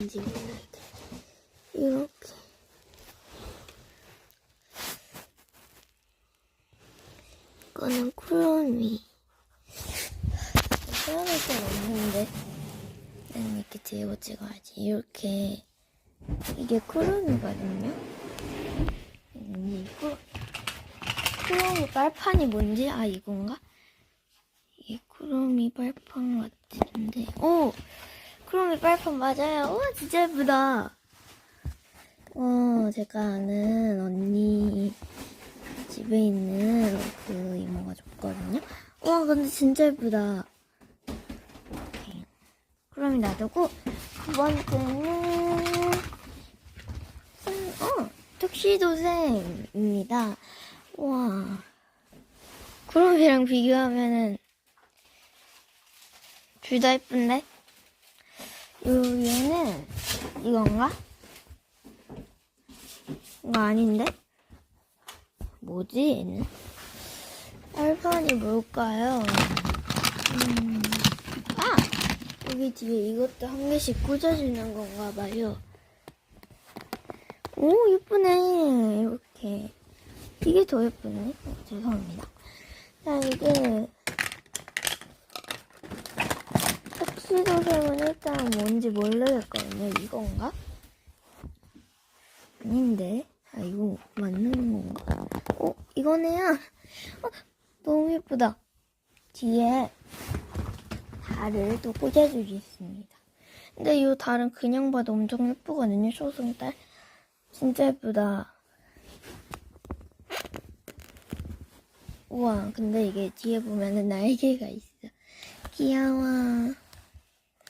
움직이는데 이렇게 이거는 쿠로미 표현할 건 없는데 난 이렇게 들고 찍어야지 이렇게 이게 쿠로미거든요 음, 이거 쿠로미 빨판이 뭔지 아 이건가? 이게 쿠로미 빨판 같은데 오! 크롬이 빨판 맞아요. 우와, 진짜 예쁘다. 어, 제가 아는 언니 집에 있는 그 이모가 줬거든요. 우와, 근데 진짜 예쁘다. 이렇게. 크롬이 놔두고, 두 번째는, 음, 어, 턱시도생입니다. 우와. 크롬이랑 비교하면은, 둘 다 예쁜데? 요 얘는 이건가? 이거 아닌데? 뭐지 얘는? 빨판이 뭘까요? 음, 아! 여기 뒤에 이것도 한 개씩 꽂아주는 건가 봐요. 오 예쁘네 이렇게 이게 더 예쁘네 어, 죄송합니다 자 이게 턱 시도색은 일단 뭔지 모르겠거든요. 이건가? 아닌데. 아, 이거 맞는 건가? 어, 이거네요. 어, 너무 예쁘다. 뒤에 달을 또 꽂아주겠습니다. 근데 이 달은 그냥 봐도 엄청 예쁘거든요. 쇼송달. 진짜 예쁘다. 우와, 근데 이게 뒤에 보면은 날개가 있어. 귀여워.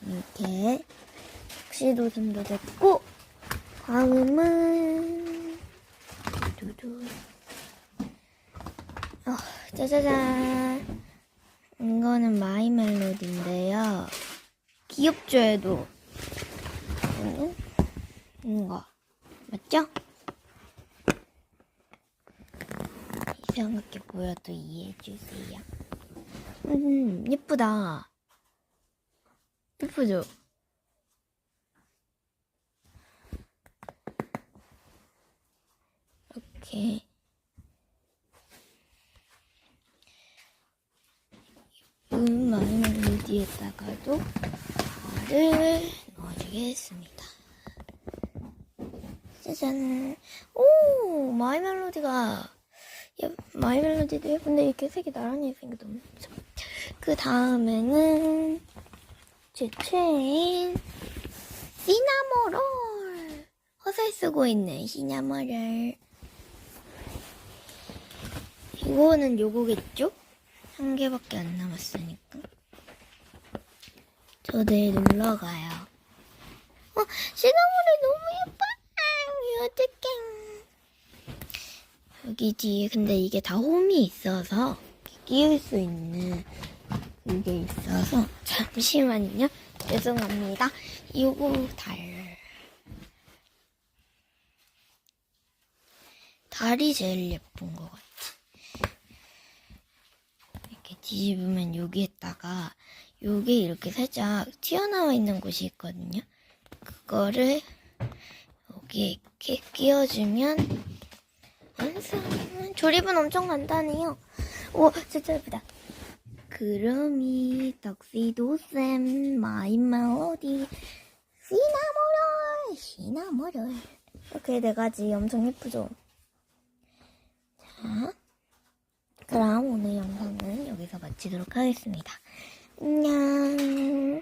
이렇게 턱시도 좀도 됐고 다음은 두두 어, 짜자잔. 이거는 마이 멜로디인데요. 귀엽죠 얘도. 이거는 이거 맞죠? 이상하게 보여도 이해해주세요. 음 예쁘다 예쁘죠? 이렇게 예쁜 마이멜로디에다가도 발을 넣어주겠습니다. 짜잔! 오! 마이 멜로디가 예, 마이 멜로디도 예쁜데 이렇게 색이 나란히 생겨도 예쁘죠? 그 다음에는 제 최애인 시나모롤. 허세 쓰고 있는 시나모롤. 이거는 요거겠죠? 한 개밖에 안 남았으니까. 저 내일 놀러 가요. 어 시나모롤 너무 예뻐 아, 어떡해. 여기 뒤에 근데 이게 다 홈이 있어서 끼울 수 있는 이게 있어서 잠시만요. 죄송합니다. 이거 달 달이 제일 예쁜 것 같아. 이렇게 뒤집으면 여기에다가 요게 이렇게 살짝 튀어나와 있는 곳이 있거든요. 그거를 여기에 이렇게 끼워주면 완성. 조립은 엄청 간단해요. 오, 진짜 예쁘다. 그럼이 덕시도쌤 멜로디 시나모롤 시나모롤 이렇게 네 가지 엄청 예쁘죠? 자 그럼 오늘 영상은 여기서 마치도록 하겠습니다. 안녕